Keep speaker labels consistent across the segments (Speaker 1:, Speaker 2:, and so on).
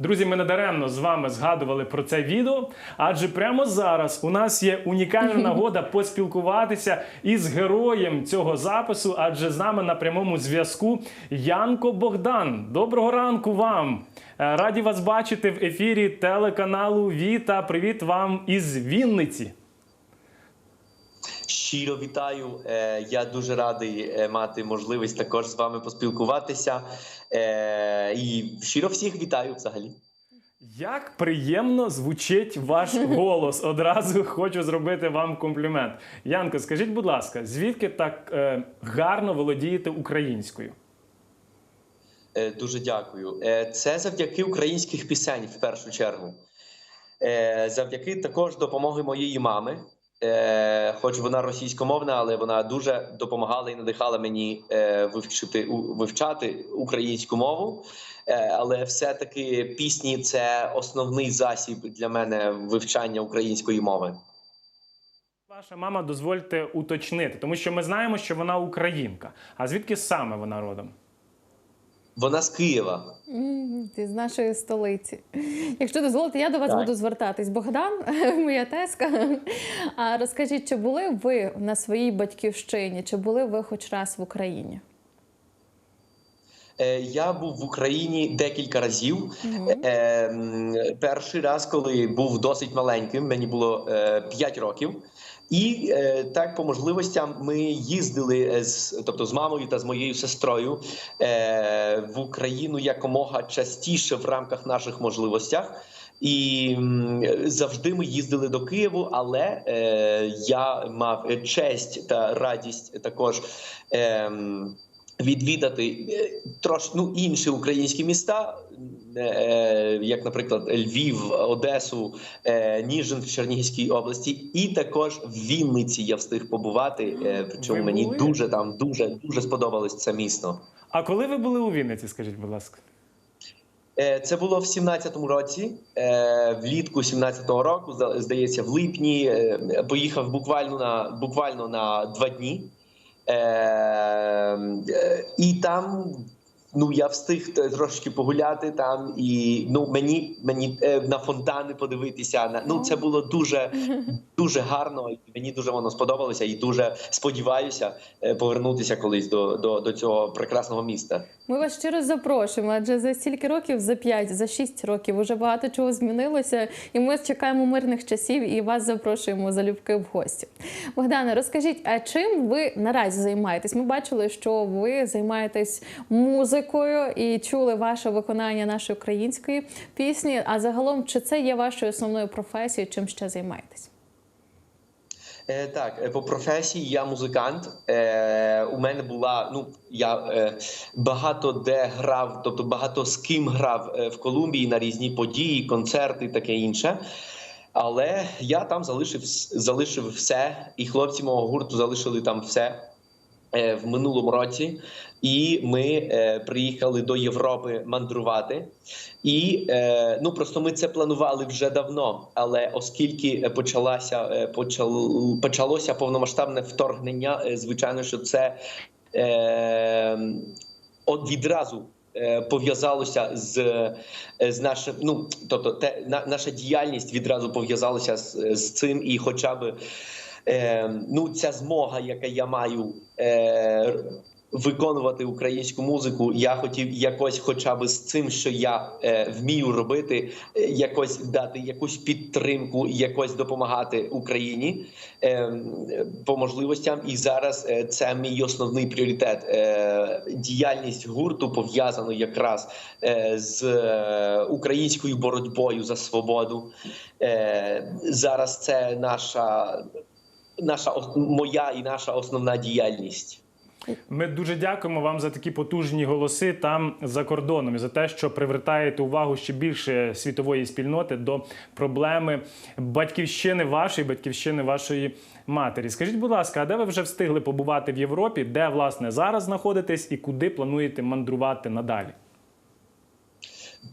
Speaker 1: Друзі, ми надаремно з вами згадували про це відео, адже прямо зараз у нас є унікальна нагода поспілкуватися із героєм цього запису, адже з нами на прямому зв'язку Янко Богдан. Доброго ранку вам! Е, Раді вас бачити в ефірі телеканалу Віта. Привіт вам із Вінниці.
Speaker 2: Щиро вітаю. Е, Я дуже радий е, мати можливість також з вами поспілкуватися. Е, І щиро всіх вітаю взагалі.
Speaker 1: Як приємно звучить ваш голос. Одразу хочу зробити вам комплімент. Янко, скажіть, будь ласка, звідки так гарно володієте українською?
Speaker 2: Дуже дякую. Це завдяки українських пісень в першу чергу. Завдяки також допомоги моєї мами. Е, Хоч вона російськомовна, але вона дуже допомагала і надихала мені е, вивчити вивчати українську мову. Е, Але все-таки пісні це основний засіб для мене вивчання української мови.
Speaker 1: Ваша мама, дозвольте уточнити, тому що ми знаємо, що вона українка. А звідки саме вона родом?
Speaker 2: Вона з Києва.
Speaker 3: Ти з нашої столиці. Якщо дозволите, я до вас
Speaker 2: Так.
Speaker 3: буду звертатись. Богдан, моя теска. А розкажіть, чи були ви на своїй батьківщині, чи були ви хоч раз в Україні?
Speaker 2: Е, Я був в Україні декілька разів. Е, м, Перший раз, коли був досить маленьким, мені було 5 років. І е, так по можливостям ми їздили е, з, тобто з мамою та з моєю сестрою е, в Україну якомога частіше в рамках наших можливостях. І завжди ми їздили до Києву, але е, я мав честь та радість також. Е, Відвідати е, трошки ну, інші українські міста, е, як, наприклад, Львів, Одесу, е, Ніжин в Чернігівській області, і також в Вінниці я встиг побувати. е, Причому мені
Speaker 1: були?
Speaker 2: дуже там дуже дуже сподобалось це місто.
Speaker 1: А коли ви були у Вінниці, скажіть, будь ласка?
Speaker 2: Е, Це було в 17-му році, е, влітку 17-го року, зда- здається, в липні. е, Поїхав буквально на буквально на два дні. Е, е, І там ну я встиг т- трошки погуляти там, і ну мені мені е, на фонтани подивитися. На ну це було дуже дуже гарно. і Мені дуже воно сподобалося, і дуже сподіваюся е, повернутися колись до, до, до цього прекрасного міста.
Speaker 3: Ми вас щиро запрошуємо, адже за стільки років, за 5, за 6 років, уже багато чого змінилося, і ми чекаємо мирних часів і вас запрошуємо залюбки в гості. Богдане, розкажіть, а чим ви наразі займаєтесь? Ми бачили, що ви займаєтесь музикою і чули ваше виконання нашої української пісні. А загалом, чи це є вашою основною професією? Чим ще займаєтесь?
Speaker 2: Е, так, е, по професії я музикант. Е, у мене була ну я багато де грав, тобто багато з ким грав в Колумбії на різні події, концерти, таке інше. Але я там залишив залишив все, і хлопці мого гурту залишили там все в минулому році. І ми е, приїхали до Європи мандрувати. І е, ну просто ми це планували вже давно. Але оскільки е, почалася е, почал, почалося повномасштабне вторгнення, е, звичайно, що це е, от відразу. е, Пов'язалося з, е, з нашим, ну тобто, те на, наша діяльність відразу пов'язалася з, з цим, і хоча б е, ну ця змога, яка я маю е, виконувати українську музику, я хотів якось, хоча б з цим, що я е, вмію робити, е, якось дати якусь підтримку, якось допомагати Україні е, по можливостям. І зараз е, це мій основний пріоритет. Е, діяльність гурту пов'язана якраз е, з е, українською боротьбою за свободу. Е, зараз це наша. Наша моя і наша основна діяльність.
Speaker 1: Ми дуже дякуємо вам за такі потужні голоси там за кордоном і за те, що привертаєте увагу ще більше світової спільноти до проблеми батьківщини вашої, батьківщини вашої матері. Скажіть, будь ласка, а де ви вже встигли побувати в Європі? Де власне зараз знаходитесь і куди плануєте мандрувати надалі?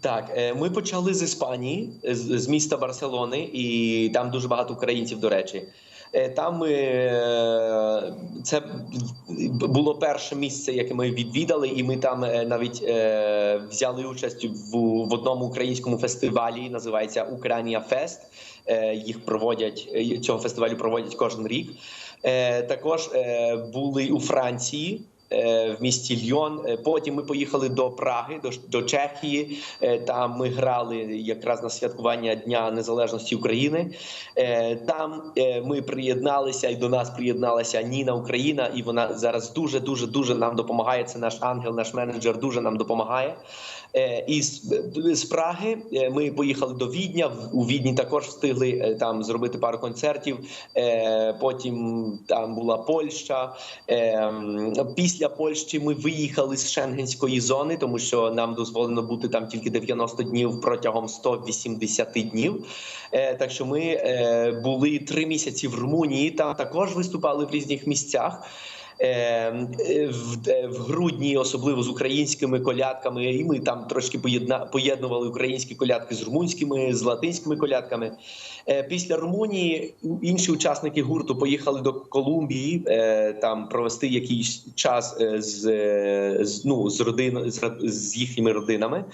Speaker 2: Так, е, ми почали з Іспанії, з, з міста Барселони, і там дуже багато українців, до речі. Е, Там е, це було перше місце, яке ми відвідали, і ми там е, навіть взяли участь в, одному українському фестивалі. Називається Україна Фест. Їх проводять цього фестивалю проводять кожен рік. Також були у Франції. Е, В місті Льйон. Е, Потім ми поїхали до Праги, до, до Чехії. Е, Там ми грали якраз на святкування Дня Незалежності України. Там ми приєдналися і до нас приєдналася Ніна Україна, і вона зараз дуже дуже дуже нам допомагає. Це наш ангел, наш менеджер дуже нам допомагає. Е, І з, з Праги е, ми поїхали до Відня. У Відні також встигли е, там зробити пару концертів. Е, Потім там була Польща. Е, Після Польщі ми виїхали з Шенгенської зони, тому що нам дозволено бути там тільки 90 днів протягом 180 днів. Е, Так що ми е, були три місяці в Румунії. Там також виступали в різних місцях. Е, е, В, е, в грудні, особливо з українськими колядками, і ми там трошки поєднували українські колядки з румунськими, з латинськими колядками. Е, Після Румунії інші учасники гурту поїхали до Колумбії там провести якийсь час з, з ну з родин з, з їхніми родинами.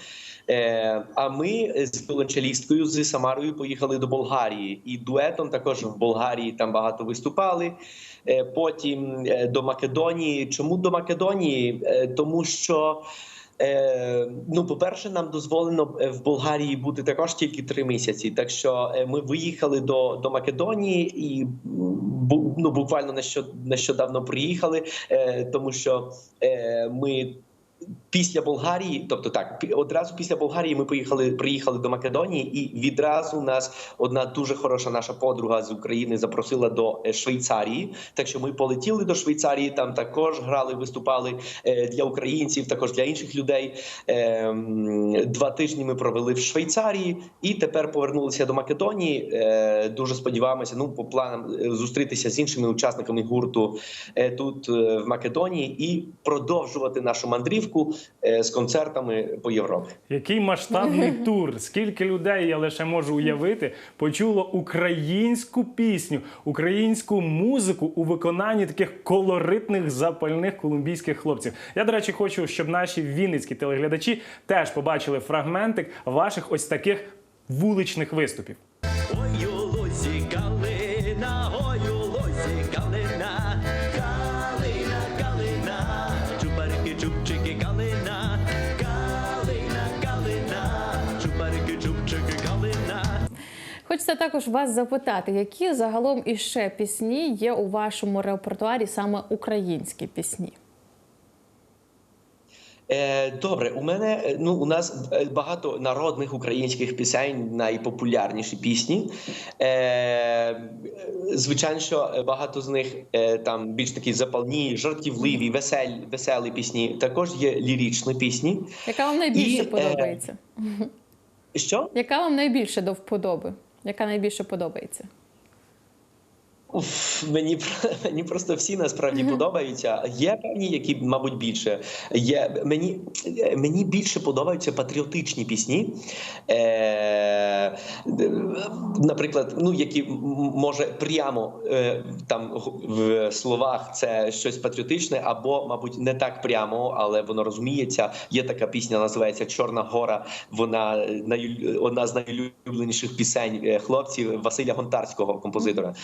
Speaker 2: Е, а ми з віолончелісткою з Самарою поїхали до Болгарії, і дуетом також в Болгарії там багато виступали. Е, Потім е, до Македонії. Чому до Македонії? Тому що. Ну, по-перше, нам дозволено в Болгарії бути також тільки три місяці. Так що ми виїхали до, до Македонії і ну, буквально нещодавно приїхали, тому що ми після Болгарії, тобто так, одразу після Болгарії ми поїхали, приїхали до Македонії, і відразу нас одна дуже хороша наша подруга з України запросила до е, Швейцарії. Так що ми полетіли до Швейцарії, там також грали, виступали е, для українців, також для інших людей. Е, Два тижні ми провели в Швейцарії і тепер повернулися до Македонії. Е, Дуже сподіваємося, ну по планам зустрітися з іншими учасниками гурту тут в Македонії і продовжувати нашу мандрівку е, з концертами по Європі.
Speaker 1: Який масштабний тур? Скільки людей я лише можу уявити, почуло українську пісню, українську музику у виконанні таких колоритних запальних колумбійських хлопців. Я, до речі, хочу, щоб наші вінницькі телеглядачі теж побачили фрагментик ваших ось таких вуличних виступів.
Speaker 4: Ой, у лузі калина, ой, у лузі калина,
Speaker 3: Хочеться також вас запитати, які загалом іще пісні є у вашому репертуарі, саме українські пісні?
Speaker 2: Е, Добре, у мене е, ну у нас е, багато народних українських пісень, найпопулярніші пісні. Е, звичайно, що багато з них е, там більш такі запальні, жартівливі, веселі, веселі пісні. Також є ліричні пісні.
Speaker 3: Яка вам найбільше
Speaker 2: І,
Speaker 3: подобається?
Speaker 2: Що?
Speaker 3: Яка вам найбільше до вподоби? Яка найбільше подобається?
Speaker 2: Уф, мені мені просто всі насправді подобаються. Є певні, які, мабуть, більше. Є мені, мені більше подобаються патріотичні пісні. Е, наприклад, ну які може прямо е, там в словах це щось патріотичне, або, мабуть, не так прямо, але воно розуміється. Є така пісня, називається Чорна гора. Вона най, одна з найулюбленіших пісень е, хлопців Василя Гонтарського, композитора.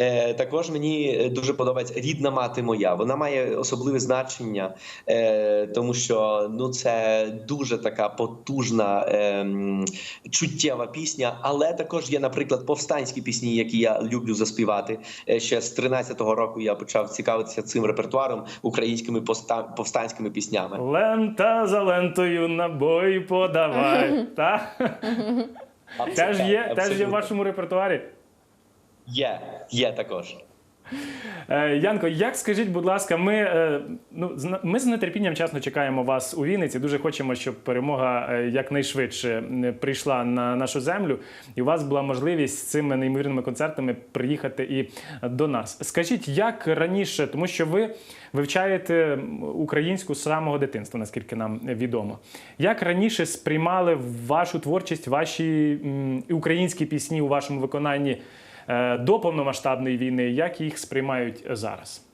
Speaker 2: Е, також мені дуже подобається рідна мати моя. Вона має особливе значення, е, тому що ну це дуже така потужна ем, чуттєва пісня. Але також є, наприклад, повстанські пісні, які я люблю заспівати. Е, ще з 13-го року я почав цікавитися цим репертуаром українськими повстанськими піснями.
Speaker 1: Лента за лентою набої подавай. Та? Теж є, теж є в вашому репертуарі.
Speaker 2: Є, є також.
Speaker 1: Е, Янко, як скажіть, будь ласка, ми, е, ну, ми з нетерпінням чесно чекаємо вас у Вінниці. Дуже хочемо, щоб перемога е, якнайшвидше прийшла на нашу землю, і у вас була можливість з цими неймовірними концертами приїхати і до нас. Скажіть, як раніше, тому що ви вивчаєте українську з самого дитинства, наскільки нам відомо. Як раніше сприймали вашу творчість, ваші м, українські пісні у вашому виконанні? Е, до повномасштабної війни, як їх сприймають зараз?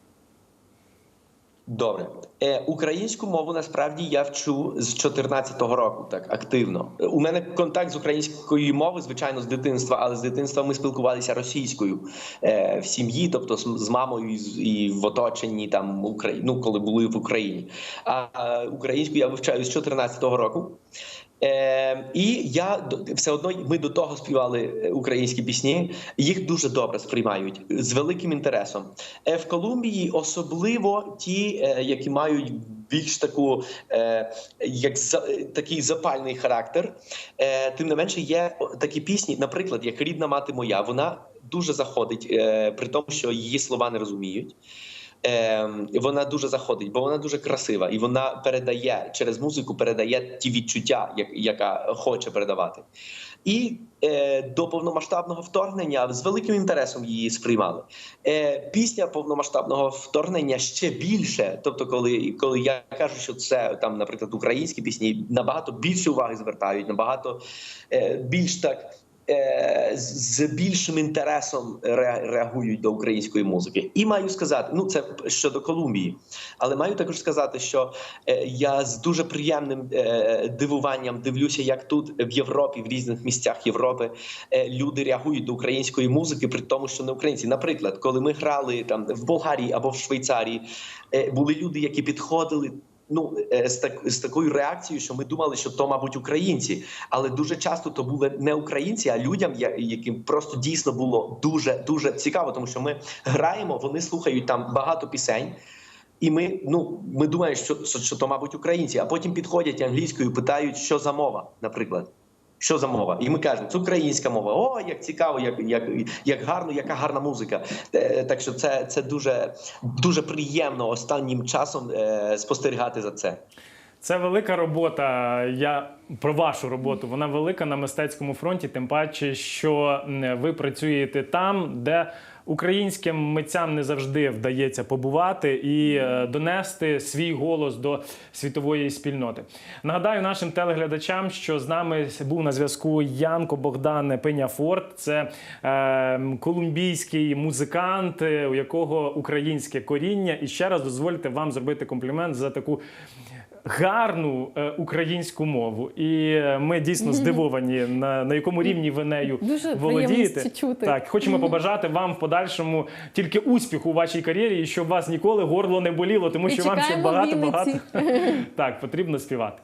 Speaker 2: Добре, е, українську мову насправді я вчу з 14-го року, так активно. У мене контакт з українською мовою, звичайно, з дитинства, але з дитинства ми спілкувалися російською е, в сім'ї, тобто з, мамою і, в оточенні там Украї... ну, коли були в Україні. А е, українську я вивчаю з 14-го року. Е, і я все одно ми до того співали е, українські пісні. Їх дуже добре сприймають з великим інтересом. Е, в Колумбії особливо ті, е, які мають більш таку е, як за, е, такий запальний характер. Е, тим не менше, є такі пісні, наприклад, як рідна мати моя, вона дуже заходить, е, при тому, що її слова не розуміють. Е, вона дуже заходить, бо вона дуже красива, і вона передає через музику, передає ті відчуття, як, яка хоче передавати. І е, до повномасштабного вторгнення з великим інтересом її сприймали. Е, після повномасштабного вторгнення ще більше. Тобто, коли, коли я кажу, що це там, наприклад, українські пісні набагато більше уваги звертають, набагато е, більш так. Е, з- більшим інтересом реагують до української музики, і маю сказати, ну це щодо Колумбії, але маю також сказати, що е, я з дуже приємним е, дивуванням дивлюся, як тут в Європі, в різних місцях Європи люди реагують до української музики, при тому, що не українці. Наприклад, коли ми грали там в Болгарії або в Швейцарії, були люди, які підходили. Ну, е, з так з такою реакцією, що ми думали, що то, мабуть, українці, але дуже часто то були не українці, а людям, яким просто дійсно було дуже дуже цікаво, тому що ми граємо, вони слухають там багато пісень. І ми, ну, ми думаємо, що, що, що то, мабуть, українці, а потім підходять англійською, питають, що за мова, наприклад. Що за мова? І ми кажемо, це українська мова. О, як цікаво, як, як, як гарно, яка гарна музика. Е, Так що це, це дуже, дуже приємно останнім часом е, спостерігати за це.
Speaker 1: Це велика робота. Я про вашу роботу. Вона велика на мистецькому фронті, тим паче, що ви працюєте там, де українським митцям не завжди вдається побувати і е, донести свій голос до світової спільноти. Нагадаю нашим телеглядачам, що з нами був на зв'язку Янко Богдан Пеняфорт. Це е, колумбійський музикант, е, у якого українське коріння. І ще раз дозвольте вам зробити комплімент за таку гарну е, українську мову. І е, ми дійсно здивовані, на, на якому рівні ви нею
Speaker 3: Дуже
Speaker 1: володієте.
Speaker 3: чути.
Speaker 1: Так, хочемо побажати вам в подальшому тільки успіху у вашій кар'єрі, і щоб вас ніколи горло не боліло, тому
Speaker 3: І
Speaker 1: що вам ще багато багато так потрібно співати.